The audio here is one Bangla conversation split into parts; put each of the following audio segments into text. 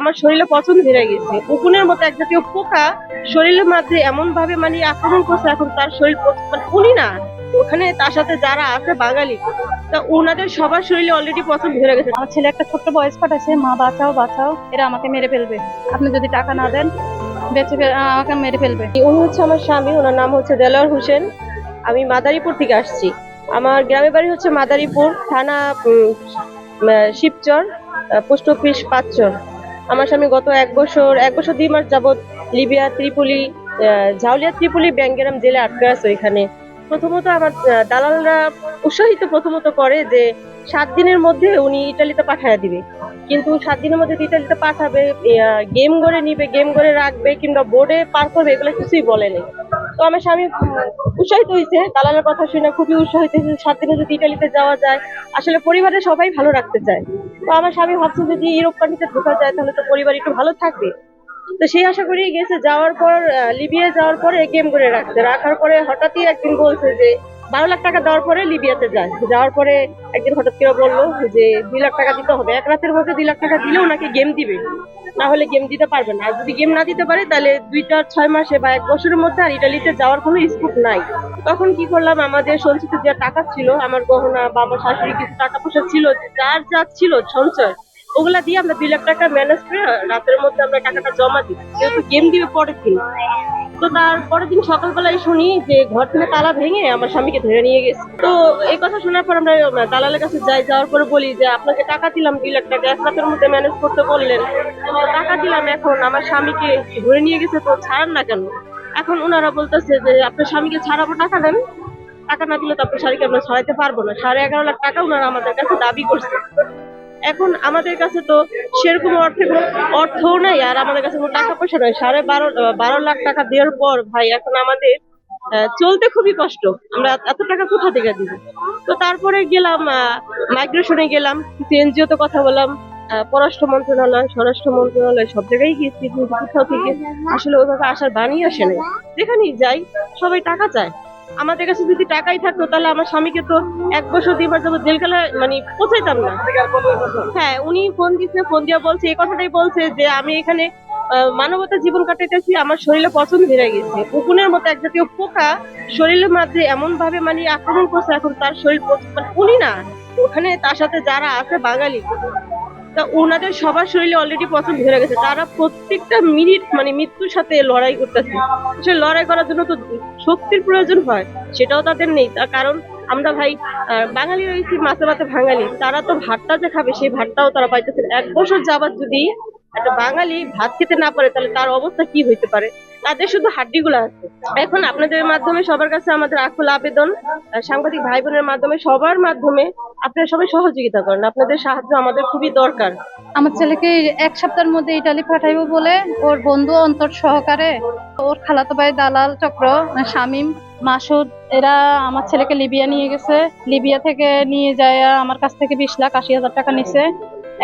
আমার শরীরে পছন্দ ধরে গেছে। উকুনের মতো এক জাতীয় পোকা শরীরের মধ্যে এমন ভাবে মানে আক্রমণ করছে এখন তার শরীর মানে উনি না ওখানে তার সাথে যারা আছে বাঙালি তা ওনাদের সবার শরীরে অলরেডি পছন্দ ধরে গেছে। আমার ছেলে একটা ছোট্ট বয়স পাঠাচ্ছে মা বাঁচাও বাঁচাও এরা আমাকে মেরে ফেলবে। আপনি যদি টাকা না দেন বেঁচে আমাকে মেরে ফেলবে। উনি হচ্ছে আমার স্বামী ওনার নাম হচ্ছে দেলোয়ার হোসেন। আমি মাদারীপুর থেকে আসছি। আমার গ্রামের বাড়ি হচ্ছে মাদারীপুর থানা শিবচর পোস্ট অফিস পাঁচচর। আমার স্বামী গত এক বছর এক বছর দুই মাস যাবত লিবিয়া, ত্রিপুলি ঝাউলিয়া ত্রিপুলি ব্যাঙ্গেরাম জেলে আটকে আছে ওইখানে। প্রথমত আমার দালালরা উৎসাহিত প্রথমত করে যে সাত দিনের মধ্যে উনি ইটালিতে পাঠায় দিবে। কিন্তু সাত দিনের মধ্যে ইটালিতে পাঠাবে গেম করে নিবে, গেম করে রাখবে কিংবা বোর্ডে পার করবে, এগুলো কিছুই বলেনি তো আমার স্বামী উৎসাহিত হয়েছে। দালালের কথা শুনে খুবই উৎসাহিত হয়েছে সাত দিনে যদি ইটালিতে যাওয়া যায়, আসলে পরিবারের সবাই ভালো রাখতে চায়। তো আমার স্বামী ভাবছে যদি ইউরোপ কান্ট্রিতে ঢোকা যায়, তাহলে তো পরিবার একটু ভালো থাকবে। তো সেই আশা করেই গেছে, যাওয়ার পর লিবিয়া যাওয়ার পরে গেম করে রাখছে রাখার পরে হঠাৎই একদিন বলছে যে বারো লাখ টাকা দেওয়ার পরে লিবিয়াতে যায়। যাওয়ার পরে একদিন হঠাৎ করে বলল যে, দুই লাখ টাকা দিতে হবে। এক রাতের মধ্যে দুই লাখ টাকা দিলে ওনাকে গেম দিবে। না হলে গেম দিতে পারবে না। আর যদি গেম না দিতে পারে, তাহলে দুইটা, ছয় মাসে বা এক বছরের মধ্যে আর ইটালিতে যাওয়ার কোনো স্কোপ নাই। তখন কি করলাম? আমাদের সঞ্চিত যে টাকা ছিল, আমার গহনা, বাবা, শাশুড়ি, কিছু টাকা পয়সা ছিল, যার যা ছিল সঞ্চয়, ওগুলা দিয়ে আমরা দুই লাখ টাকা ম্যানেজ করে রাতের মধ্যে আমরা টাকাটা জমা দিই। যেহেতু গেম দিবে পরের দিন। তো তার পরের দিন সকালবেলায় শুনি যে ঘর থেকে তালা ভেঙে আমার স্বামীকে ধরে নিয়ে গেছে। তো এই কথা শোনার পর আমরা দালালের কাছে যাই, যাওয়ার পরে বলি যে, আপনাকে টাকা দিলাম দুই লাখ টাকা, এক রাতের মধ্যে ম্যানেজ করতে বললেন। টাকা দিলাম, এখন আমার স্বামীকে ধরে নিয়ে গেছে, তো ছাড়ান না কেন? এখন ওনারা বলতেছে যে, আপনার স্বামীকে ছাড়াবো টাকা দেন। টাকা না দিলে তো আপনার স্বামীকে আমরা ছাড়াইতে পারব না। সাড়ে এগারো লাখ টাকা ওনারা আমাদের কাছে দাবি করছে। এখন আমাদের কাছে তো সেরকম অর্থের কোনো অর্থও নাই, আর আমাদের কাছে কোনো টাকা পয়সা নাই। সাড়ে বারো বারো লাখ টাকা দেওয়ার পর ভাই, এখন আমাদের চলতে খুবই কষ্ট। আমরা এত টাকা কোথা থেকে দিব? তো তারপরে গেলাম মাইগ্রেশনে গেলাম, কিছু এনজিও তে কথা বললাম পররাষ্ট্র মন্ত্রণালয়, স্বরাষ্ট্র মন্ত্রণালয়, সব জায়গায় গিয়েছি কোথাও থেকে আসলে ওইভাবে আসার বাণী আসে নাই। যেখানেই যাই, সবাই টাকা চায়। আমাদের কাছে যদি টাকাই থাকতো, তাহলে আমার স্বামীকে তো এক বছর দুই যাবত জেলখানায় মানে পৌঁছাইতাম না। হ্যাঁ উনি ফোন দিচ্ছে ফোন দিয়ে বলছে, এই কথাটাই বলছে যে আমি এখানে মানবতা জীবন কাটাইতেছি, আমার শরীরে পছন্দ ধরে গেছে। উকুনের মতো এক জাতীয় পোকা শরীরের মধ্যে এমন ভাবে মানে আক্রমণ করছে, এখন তার শরীর মানে উনি না, ওখানে তার সাথে যারা আছে, বাঙালি। তা ওনাদের সবার শরীরে অলরেডি পছন্দ ধরে গেছে। তারা প্রত্যেকটা মিনিট মানে মৃত্যুর সাথে লড়াই করতেছে। আসলে লড়াই করার জন্য তো শক্তির প্রয়োজন হয়, সেটাও তাদের নেই। তার কারণ আমরা ভাই বাঙালি রয়েছি মাছে মাছে বাঙালি তারা তো ভাতটা যে খাবে, সেই ভাতটাও তারা পাইতেছে এক বছর যাবার যদি একটা বাঙালি ভাত খেতে না পারে, তাহলে তার অবস্থা কি হইতে পারে? তাদের শুধু হাড্ডিগুলো আছে। এখন আপনাদের মাধ্যমে সবার কাছে আমাদের আকুল আবেদন সাংবাদিক ভাই বোনের মাধ্যমে, সবার মাধ্যমে আপনারা সবাই সহযোগিতা করেন, আপনাদের সাহায্য আমাদের খুবই দরকার। আমার ছেলেকে এক সপ্তাহের মধ্যে ইটালি পাঠাইবো বলে, ওর বন্ধু অন্তর সহকারে, ওর খালাতো ভাই দালাল চক্র, শামিম, মাসুদ, এরা আমার ছেলেকে লিবিয়া নিয়ে গেছে। লিবিয়া থেকে নিয়ে যায়, আমার কাছ থেকে বিশ লাখ আশি হাজার টাকা নিছে।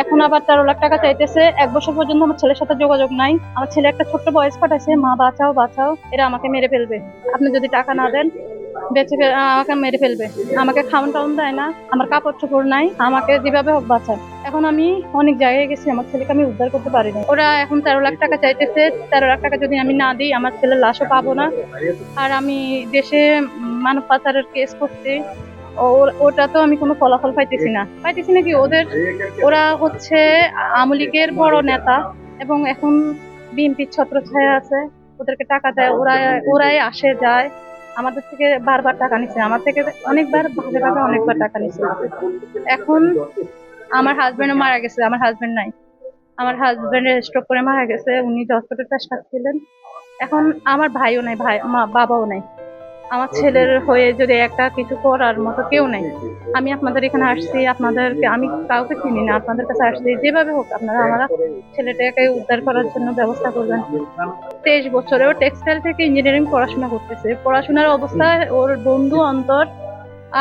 এখন আবার তেরো লাখ টাকা চাইতেছে। এক বছর পর্যন্ত আমার ছেলের সাথে যোগাযোগ নাই। আমার ছেলে একটা ছোট্ট বয়স পাঠাচ্ছে মা বাঁচাও বাঁচাও, এরা আমাকে মেরে ফেলবে। আপনি যদি টাকা না দেন বেঁচে আমাকে মেরে ফেলবে। আমাকে খাওয়ান টাউন দেয় না, আমার কাপড় চোপড় নাই, আমাকে যেভাবে হোক বাঁচায় এখন আমি অনেক জায়গায় গেছি, আমার ছেলেকে আমি উদ্ধার করতে পারি না ওরা এখন তেরো লাখ টাকা চাইতেছে, তেরো লাখ টাকা যদি আমি না দিই, আমার ছেলের লাশও পাবো না। আর আমি দেশে মানব পাচারের কেস করছি ওটা তো আমি কোনো ফলাফল পাইতেছি না। পাইতেছি নাকি? ওদের ওরা হচ্ছে আওয়ামী লীগের বড় নেতা এবং এখন বিএনপির ছত্রছায়া আছে, ওদেরকে টাকা দেয়, ওরা ওরাই আসে, যায়। আমাদের থেকে বারবার টাকা নিছে। আমার থেকে অনেকবার ভাগে ভাগে অনেকবার টাকা নিছে। এখন আমার হাজবেন্ড মারা গেছে, আমার হাজবেন্ড নাই। আমার হাজবেন্ড স্ট্রোক করে মারা গেছে, উনি হসপিটাল পেশার ছিলেন এখন আমার ভাইও নাই, ভাই বাবাও নাই। আমার ছেলের হয়ে যদি একটা কিছু করার মতো কেউ নেই আমি আপনাদের এখানে আসছি আপনাদেরকে আমি কাউকে চিনি না আপনাদের কাছে আসছি যেভাবে হোক আপনারা আমার ছেলেটাকে উদ্ধার করার জন্য ব্যবস্থা করবেন। তেইশ বছরে ও টেক্সটাইল থেকে ইঞ্জিনিয়ারিং পড়াশোনা করতেছে। পড়াশোনার অবস্থায় ওর বন্ধু অন্তর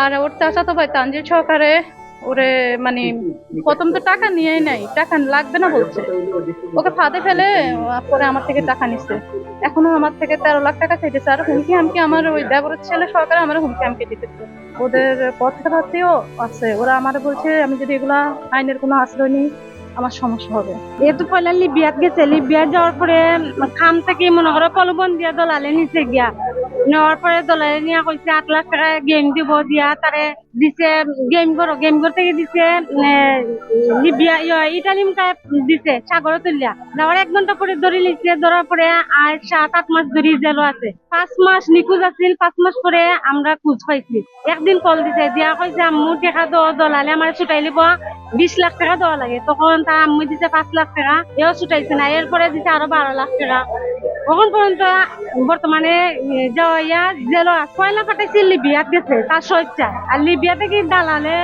আর ওর চাচাতো ভাই তানজিল সহকারে ওরে মানে প্রথম তো টাকা নিয়েই নাই টাকা লাগবে না বলছে। ওকে ফাঁদে ফেলে পরে আমার থেকে টাকা নিচ্ছে এখনও আমার থেকে তেরো লাখ টাকা চাইতেছে আর হুমকি হামকি আমার ওই দেবরের ছেলে সহকারে আমার হুমকি হামকি দিতেছে। ওদের কথাবার্তাও আছে ওরা আমার বলছে আমি যদি এগুলা আইনের কোনো আশ্রয় নিই আমার সমস্যা হবে। এ তো পয়লা লিবিয়াত গেছে লিবিয়াত যাওয়ার পরে খাম থেকে মনে করো পলবন দিয়া দলালে নিচে গিয়া। নেওয়ার পরে দলালে নিয়ে কইছে আট লাখ টাকা গেম দিব দিয়া তারে দিছে গেম করো গেম করতে গিয়ে দিছে এ, লিবিয়া ইটালি দিছে সাগরে তুলিয়া যাওয়ার এক ঘণ্টা পরে ধরে লিছে ধরার পরে আর সাত আট মাস ধরে জেলও আছে। পাঁচ মাস নিখোঁজ আছিল পাঁচ মাস পরে আমরা খোঁজ পাইছি একদিন কল দিছে দিয়া কইছে আম্মু টেকা দ দলালে আমার ছুটাই লিব বিশ লাখ টাকা দেওয়া লাগে। তখন তার আম্মু দিছে পাঁচ লাখ টাকা। এও ছুটাইছে না এরপরে দিছে আরও বারো লাখ টাকা। তখন পর্যন্ত বর্তমানে যাওয়া জেল, কয়লা কাটাইছে লিবিয়াত গেছে, তার সজ্জা। আর লিবিয়া থেকে দালালে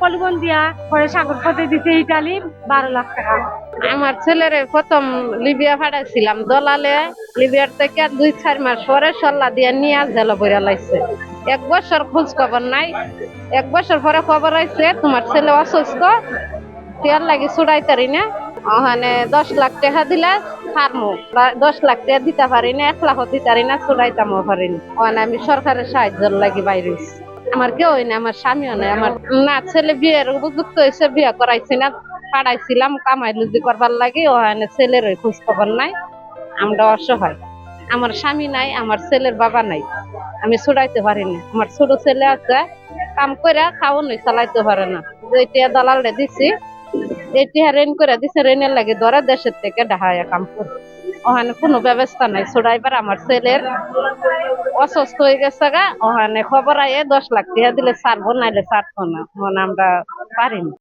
পলিবন দিয়া পরে সাগর পথে দিছে ইটালি, বারো লাখ টাকা। আমার ছেলের প্রথম লিবিয়া পাঠাইছিলাম দলালে লিবিয়ার থেকে দুই, চার মাস পরে সল্লা দিয়ে নিয়ে জেল বইয়া লাইছে। এক বছর খোঁজ খবর নাই, এক বছর পরে খবর আইছে, তোমার ছেলে অসুস্থ টিয়ার লাগি ছুড়াইতারি না। ওখানে দশ লাখ টাকা দিলে ফার্মো দশ লাখ টাকা দিতে পারি না এক লাখও দিতে পারি না ছুড়াইতামও পারি না আমি সরকারের সাহায্য লাগি বাইরে। আমার কেউ নাই, আমার স্বামীও নাই, আমার না ছেলে বিয়ের উপযুক্ত হয়েছে, বিয়ে করাইছি না, পাড়াইছিলাম কামাই লুজি করবার লাগে, ওখানে ছেলের খোঁজ খবর নাই আমরা অসহায়। আমার স্বামী নাই, আমার ছেলের বাবা নাই, আমি ছুটাইতে পারি না আমার ছোট ছেলে আছে, কাম করে খাওয়ানো চালাইতে পারে না। যেটা দালালে দিছি এটা রেন করে দিছে, রেনের লাগে দরা দেশের থেকে ডাহায়া কাম করে। ওখানে কোনো ব্যবস্থা নাই। সোড়াইবার আমার ছেলের অসুস্থ হয়ে গেছে গা। ওখানে খবর আয়ে দশ লাখ টাকা দিলে ছাড়বো, নাইলে ছাড়বো না। আমরা পারিনি